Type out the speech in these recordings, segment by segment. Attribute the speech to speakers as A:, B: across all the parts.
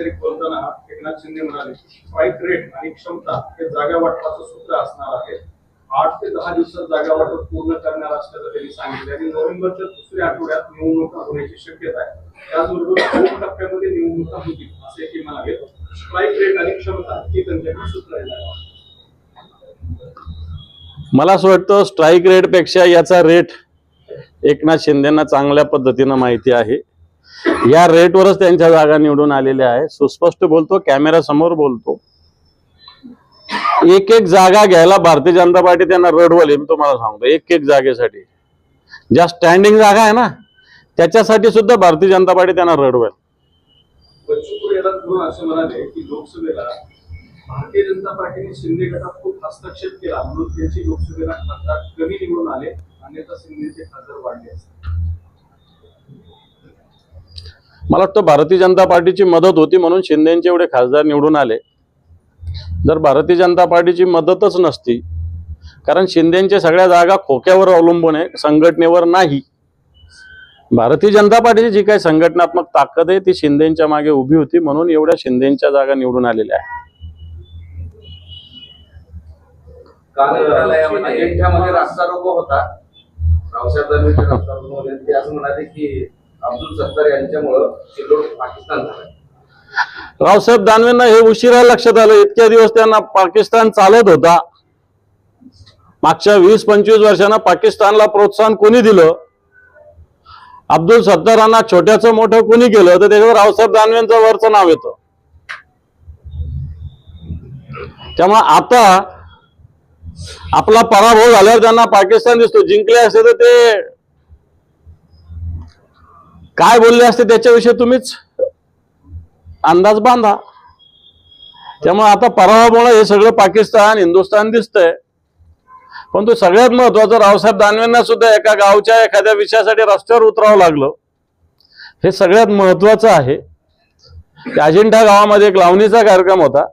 A: औपचारिक बोलताना एकनाथ शिंदे म्हणाले स्ट्राईक रेट आणि क्षमता हे जागा वाटपाचं सूत्र असणार आहे. आठ ते दहा दिवसात जागा वाटप पूर्ण करणार असल्याचं त्यांनी सांगितलं. आणि नोव्हेंबरच्या दुसऱ्या आठवड्यात निवडणुका होण्याची शक्यता आहे. त्याचबरोबर दोन टप्प्यामध्ये निवडणुका होतील असे ते म्हणाले. स्ट्राईक रेट आणि क्षमता ही त्यांच्याकडे सूत्र आहे.
B: मला असं वाटतं स्ट्राईक रेटपेक्षा याचा रेट एकनाथ शिंदेना चांगल्या पद्धतीनं माहिती आहे. या रेटवरच त्यांच्या जागा निवडून आलेल्या आहे सुस्पष्ट बोलतो कॅमेरा समोर बोलतो. एक एक जागा घ्यायला भारतीय जनता पार्टी त्यांना रडवले मी तुम्हाला सांगतो एक एक जागेसाठी. ज्या स्टँडिंग जागा आहे ना त्याच्यासाठी सुद्धा भारतीय जनता पार्टी त्यांना रडवेल.
A: बच्चू म्हणाले की लोकसभेला भारतीय जनता पार्टीने शिंदे गटात खूप हस्तक्षेप केला म्हणून त्यांची लोकसभेला कमी निवडून आले अन्यथा शिंदेचे खासदार वाढले असते.
B: मला वाटतं भारतीय जनता पार्टीची मदत होती म्हणून शिंदेचे एवढे खासदार निवडून आले. जर भारतीय जनता पार्टीची मदतच नसती कारण शिंदेच्या सगळ्या जागा खोक्यावर अवलंबून आहे संघटनेवर नाही. भारतीय जनता पार्टीची जी काही संघटनात्मक ताकद आहे ती शिंदेच्या मागे उभी होती म्हणून एवढ्या शिंदेच्या जागा निवडून आलेल्या आहे
C: रास्ता रोको होता. अब्दुल सत्तार यांच्यामुळं सिल्लोड पाकिस्तान झाला.
B: रावसाहेब दानवेंना हे उशिरा लक्षात आलं. इतक्या दिवस त्यांना पाकिस्तान चालत होता. मागच्या वीस पंचवीस वर्षांना पाकिस्तानला प्रोत्साहन कोणी दिलं? अब्दुल सत्तारांना छोट्याचं मोठं कोणी केलं? तर त्याच्यावर रावसाहेब दानवेंचं वरचं नाव येतं. त्यामुळे आता आपला पराभव झाल्यावर त्यांना पाकिस्तान दिसतो. जिंकले असते तर ते काय बोलले असते त्याच्याविषयी तुम्हीच? अंदाज बांधा. त्यामुळे आता पराभवामुळे हे सगळं पाकिस्तान हिंदुस्थान दिसतंय. पण तो सगळ्यात महत्वाचं रावसाहेब दानवेंना सुद्धा एका गावच्या एखाद्या विषयासाठी रस्त्यावर उतरावं लागलं. हे सगळ्यात महत्वाचं आहे. अजिंठा गावामध्ये एक लावणीचा कार्यक्रम होता.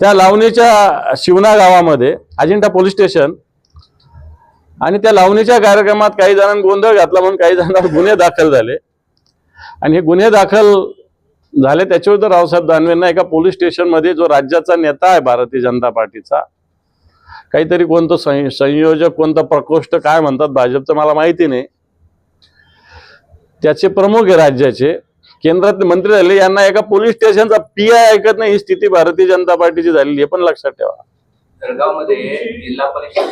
B: त्या लावणीच्या शिवना गावामध्ये अजिंठा पोलीस स्टेशन आणि त्या लावणीच्या कार्यक्रमात काही जणांनी गोंधळ घातला म्हणून काही जणांवर गुन्हे दाखल झाले. आणि हे गुन्हे दाखल झाले त्याच्यावर तर रावसाहेब दानवेंना एका पोलीस स्टेशनमध्ये जो राज्याचा नेता आहे भारतीय जनता पार्टीचा काहीतरी कोणतं संयोजक कोणतं प्रकोष्ठ काय म्हणतात भाजपचं मला माहिती नाही. त्याचे प्रमुख आहे राज्याचे. केंद्रातले मंत्री झाले यांना एका पोलीस स्टेशनचा पी आय ऐकत नाही ही स्थिती भारतीय जनता पार्टीची झालेली आहे पण लक्षात ठेवा.
C: जळगावमध्ये जिल्हा परिषद